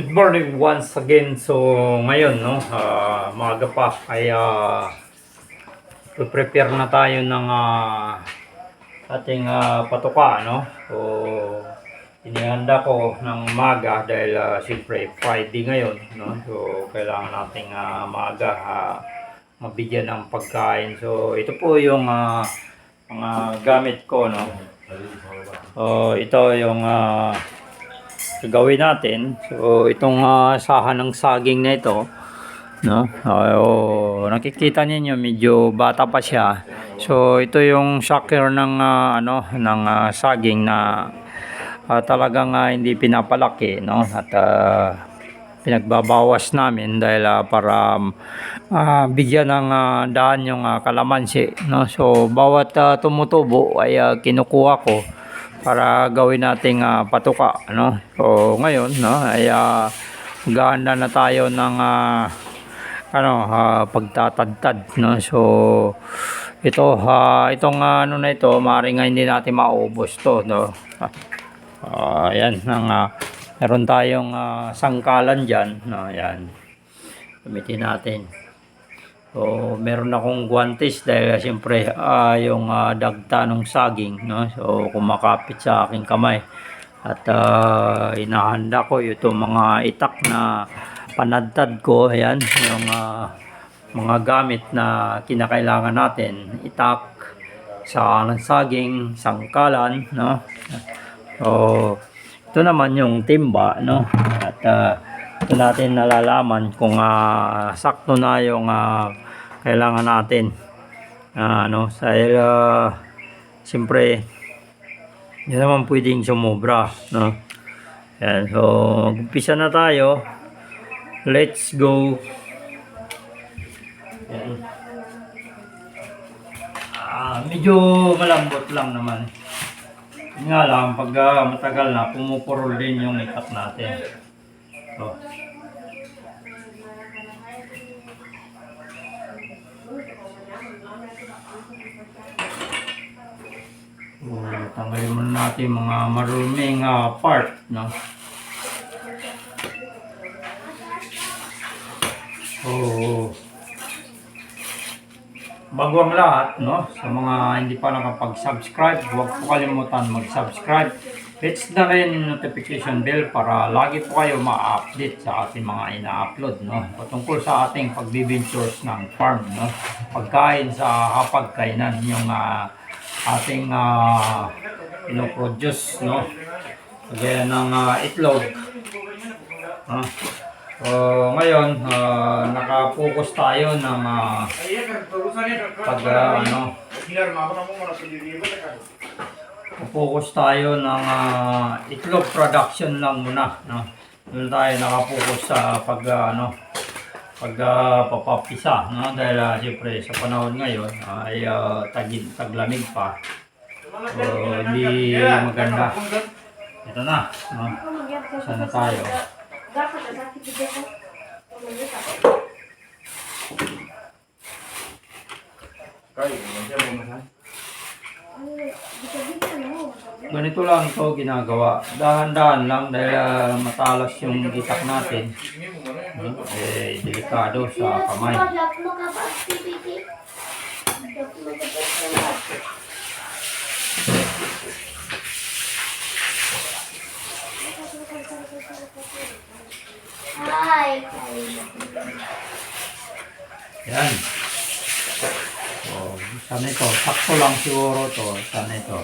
Good morning once again. So ngayon no, ah, maaga pa ay ah, prepare na tayo ng ah, ating ah, patuka no. So inihanda ko ng maga dahil ah, siyempre Friday ngayon no. So kailangan nating ah, maaga ah, mabigyan ng pagkain. So ito po yung ah, mga gamit ko no. So ito yung ah, gagawin natin. So, itong ah, sahan ng saging na ito, no? Ah, oh, nakikita niyo medyo bata pa siya. So, ito yung sucker ng ah, ano ng ah, saging na ah, talagang ah, hindi pinapalaki, no? At ah, pinagbabawas namin dahil ah, para ah, bigyan ng ah, daan yung ah, kalamansi, no? So, bawat ah, tumutubo ay ah, kinukuha ko para gawin nating ah, patuka ano? So ngayon no ay uh, gahanda na tayo ng ah, ano ah, pagtatadtad no? So ito ha itong ah, ano na ito maaaring nga hindi natin maubos to no? Ah, ayan nang ah, meron tayong ah, sangkalan diyan no? Ayan. Gamitin natin So, meron akong guantes dahil siyempre ah, yung ah, dagta ng saging, no? So, kumakapit sa aking kamay. At ah, inahanda ko itong mga itak na panadtad ko, ayan, yung ah, mga gamit na kinakailangan natin. Itak, sa ng saging, sangkalan, no? So, ito naman yung timba, no? At ah, ito natin nalalaman kung ah, sakto na yung ah, kailangan natin. Ah, ano, dahil ah, siyempre hindi naman pwedeng sumobra, no? Yan, so umpisa na tayo. Let's go. Yan. Ah, medyo malambot lang naman. Yun nga lang, pag ah, matagal na, pumupurol din yung itak natin. So, So, tanggalin muna natin mga maruming ah, part, no? So, bago ang lahat, no? Sa mga hindi pa nakapag-subscribe, huwag po kalimutan mag-subscribe. Hit na rin notification bell para lagi po kayo ma-update sa ating mga ina-upload, no? Patungkol sa ating pagbibintures ng farm, no? Pagkain sa hapagkainan, yung ah, ating uh, pinoproduce, no? Kagaya ng ah, itlog. No? So, ngayon, ah, nakapokus tayo ng ah, pag ah, ano, focus tayo ng ah, itlog production lang muna, no? Doon tayo nakapokus sa pag ah, ano, pag ah, papapisa, no? Dahil ah, siyempre sa panahon ngayon ay ah, tagid, taglamig pa. So, hindi maganda. Ito na, no? Sana tayo. Ganito lang ito ginagawa. Dahan-dahan lang dahil ah, matalas yung itak natin. No? Eh, delikado sa kamay. Hi. Yan. So, sana ito. Sakto lang siguro to. Sana ito.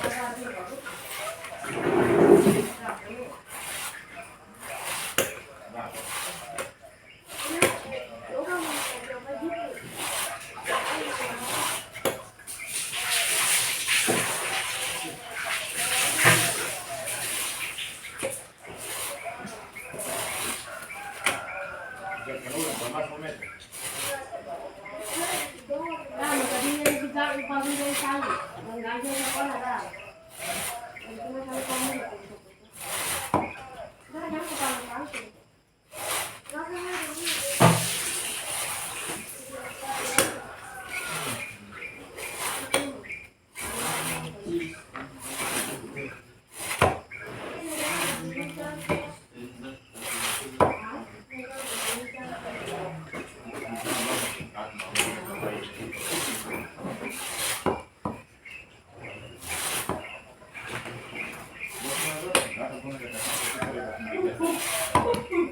ハハハハ!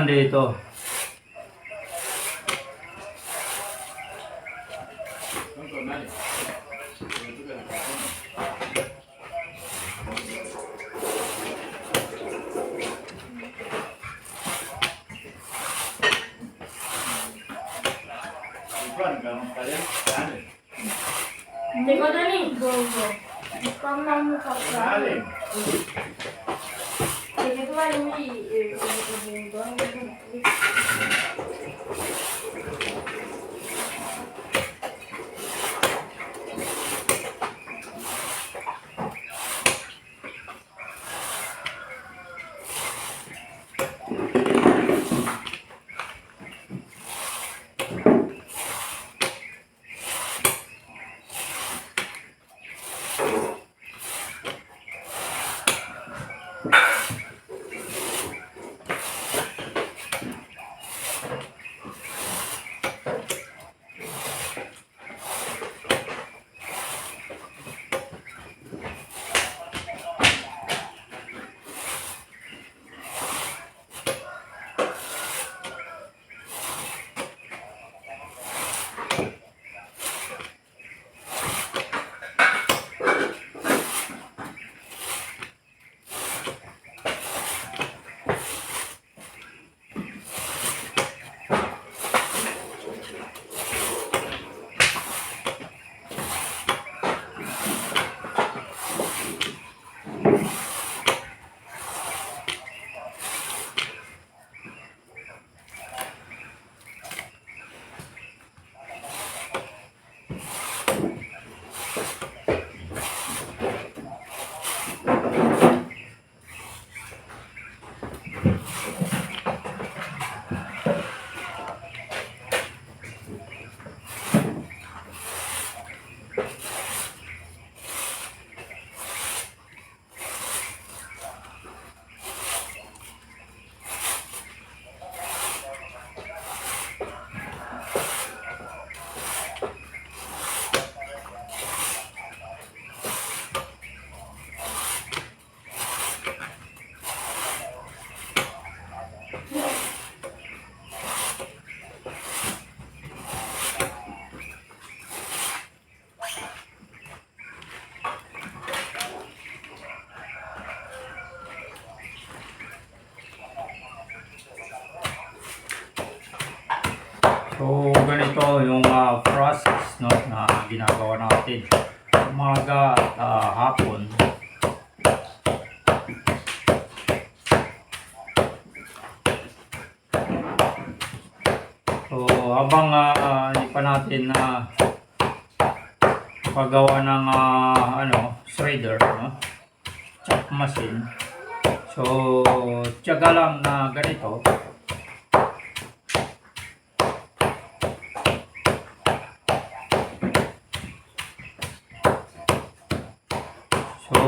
Puhunan dito. Hindi ko na rin. Go, go. Pamang ka pa. Sige, che tu vai lui e il presento, anche di me. Na ginagawa natin. Umaga at ah, hapon. So, habang ah, hindi pa natin na paggawa ng ah, ano, shredder, no? chop machine. So, tiyaga lang na ganito.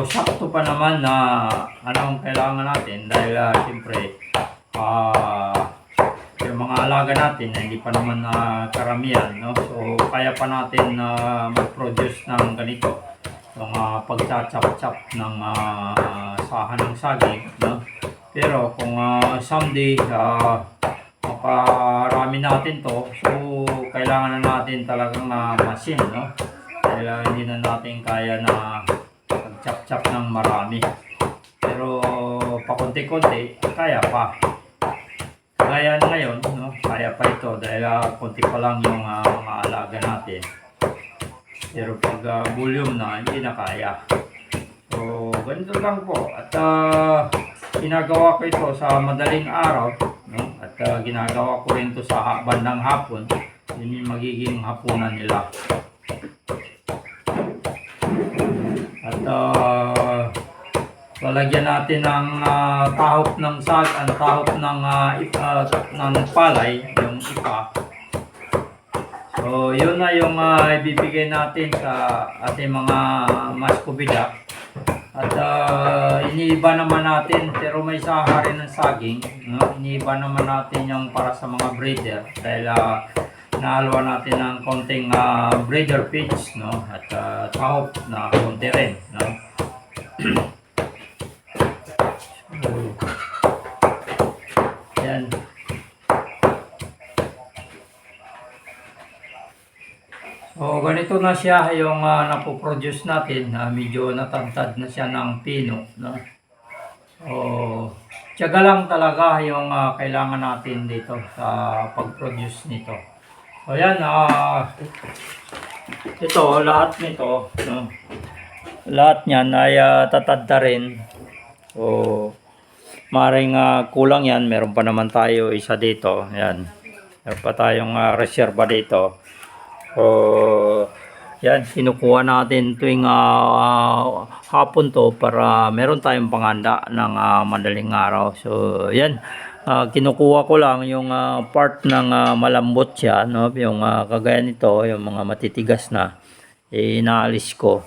So, sakto pa naman na ano ang kailangan natin dahil uh, siyempre ah yung mga alaga natin na hindi pa naman na karamihan, no? So, kaya pa natin na mag-produce ng ganito yung uh, pagchachap-chap ng ah, sahan ng saging, no? Pero kung ah, someday ah, maparami natin to, so kailangan na natin talagang uh, machine, no? Dahil ah, hindi na natin kaya na mag-chop-chop ng marami. Pero pakunti-kunti, kaya pa. Gaya ngayon, no? kaya pa ito dahil ah, konti pa lang yung ah, mga alaga natin. Pero pag ah, volume na, hindi na kaya. So, ganito lang po. At ah, ginagawa ko ito sa madaling araw. No? At ah, ginagawa ko rin ito sa bandang hapon. Yun yung magiging hapunan nila. Ah, lalagyan natin ng ah, tahop ng sag, ang tahop ng, ah, ipa, ng palay, yung ipa. So, yun na yung ah, ibibigay natin sa ating mga maskubida. At ah, iniiba naman natin, pero may saha rin ng saging. No? Iniiba naman natin yung para sa mga breeder. Dahil uh, nahalwa natin ng konting ah, breeder feeds, no? At uh, tahop na konti rin, no? so. So, ganito na siya yung uh, napoproduce natin. na medyo natagtad na siya ng pino. No? So, tiyaga lang talaga yung ah, kailangan natin dito sa pag-produce nito. So, yan. ah ito, lahat nito. No? Lahat niyan ay uh, tatad na rin. So, maring ah, kulang yan. Meron pa naman tayo isa dito. Yan. Meron pa tayong uh, reserva dito. So, yan, kinukuha natin tuwing ah, hapon to para meron tayong panganda ng ah, madaling araw. So, yan, ah, kinukuha ko lang yung ah, part ng ah, malambot siya, no? yung ah, kagaya nito, yung mga matitigas na, eh, inaalis ko.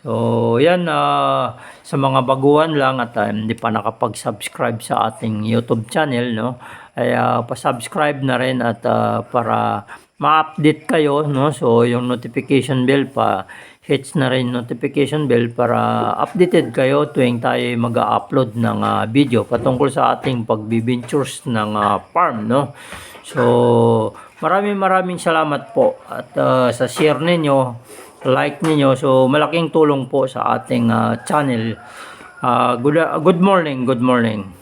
So, yan, ah, sa mga baguhan lang at ah, hindi pa nakapag-subscribe sa ating YouTube channel, no? Ay, ah, pa-subscribe na rin at ah, para ma-update kayo, no? So, yung notification bell pa, hits na rin notification bell para updated kayo tuwing tayo mag-upload ng ah, video patungkol sa ating pagbibintures ng ah, farm, no? So, maraming maraming salamat po at ah, sa share ninyo, like ninyo. So, malaking tulong po sa ating ah, channel. Ah, good, good morning, good morning.